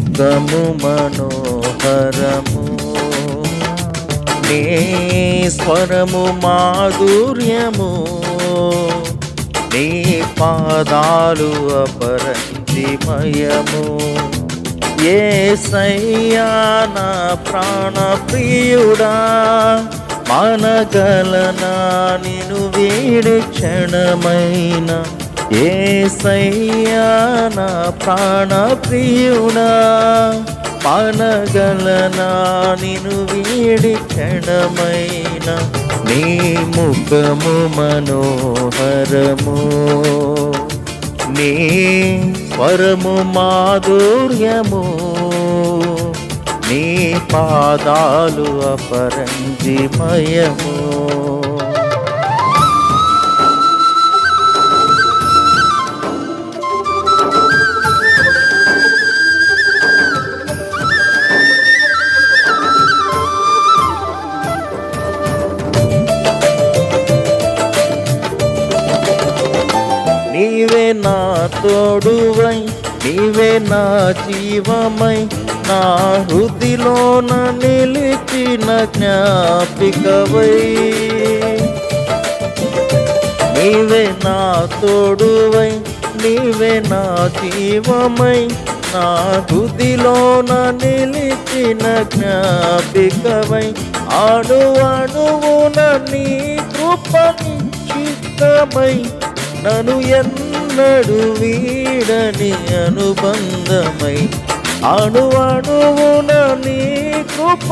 ముఖము మనోహరము. నే స్వరము మాధుర్యము. నీ పాదాలు అపరంజిమయము. ఏ సయ్యానా ప్రాణ ప్రియుడా మనగలనా నిను వేడి క్షణమైన. ఏసయ్యా నా ప్రాణ ప్రియుడా? పనగలనా నిను వీడి క్షణమైన? నీ ముఖము మనోహరము. నీ స్వరము మాధుర్యము. నీ పాదాలు అపరంజిమయము. నా తోడువై నీవే నా జీవమై. నా హృదిలోన నిలిచిన జ్ఞాపికవై. నీవే నా తోడువై నీవే నా జీవమై. నా హృదిలోన నిలిచిన జ్ఞాపికవై. అణు అణువున నీ కృప నిశ్చితమై నను ఎన్నడు వీడని అనుబంధమై అణువణువున నీ కృప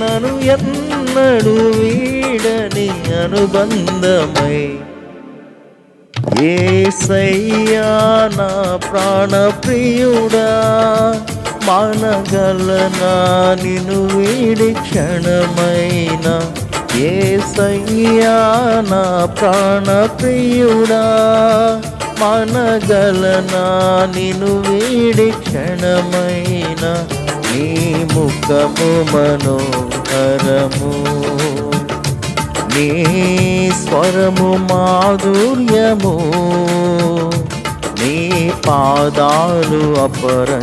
నను ఎన్నడు వీడని అనుబంధమై. ఏసయ్యా నా ప్రాణప్రియుడా మానగలనా నిను వీడి క్షణమైనా. ఏ నా ప్రాణప్రియుడా? మనగలనా నిను వీడి క్షణమైన నీ ముఖము మనోహరము. నీ స్వరము మాధుర్యము. నీ పాదాలు అపరంజిమయము.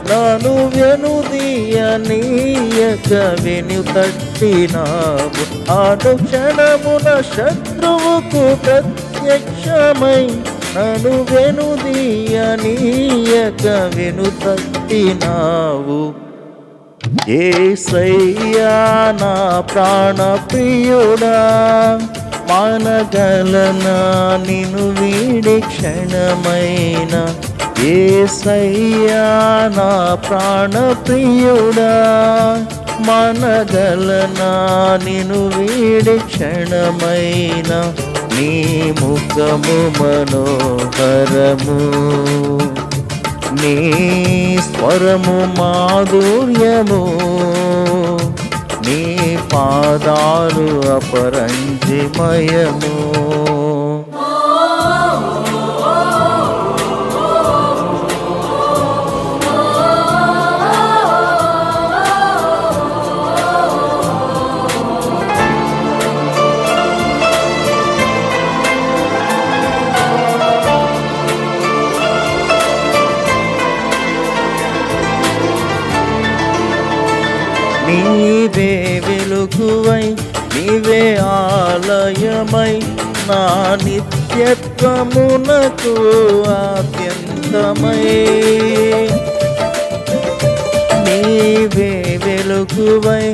నాను వెనుదీయనీయక వెను తట్టినావు. అనుక్షణమున శత్రువుకు ప్రత్యక్షమై నను వెనుదీయనీయక వెను తట్టినావు. ఏసయ్యా నా ప్రాణ ప్రియుడా మానగలనా నిను వీడి క్షణమైన ఏసయ్యా నా ప్రాణప్రియుడా మనగలనా నిను వీడి క్షణమైన నీ ముఖము మనోహరము. నీ స్వరము మాధుర్యము నీ పాదాలు అపరంజిమయము. వెలుగువై నీవే ఆలయమై నా నిత్యత్వమునకు ఆత్యంతమై నీవే వెలుగువై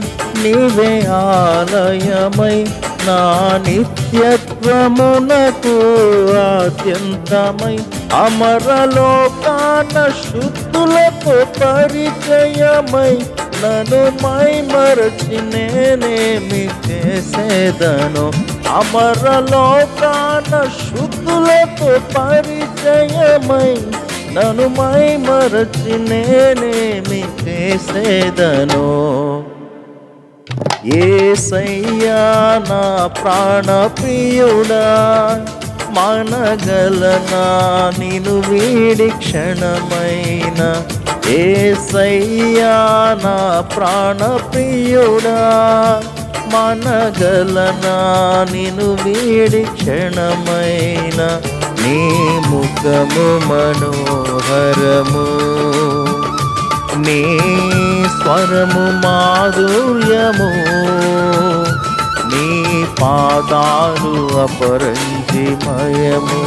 నీవే ఆలయమై నా నిత్యత్వమునకు ఆద్యంతమై అమరలోకాన శుద్ధులకు పరిచయమై నన్ను మై మరచి నేనేమి చేసేదను? అమరలోకాన శుద్ధులతో పరిచయమై నన్ను మై మరచి నేనేమి చేసేదను? ఏసయ్యా నా ప్రాణప్రియుడా మనగలనా? నిను వీడి క్షణమైన ఏసయ్యా నా ప్రాణప్రియుడా మనగలనా నిను వీడి క్షణమైన నీ ముఖము మనోహరము. నీ స్వరము మాధుర్యము. నీ పాదాలు అపరంజిమయము.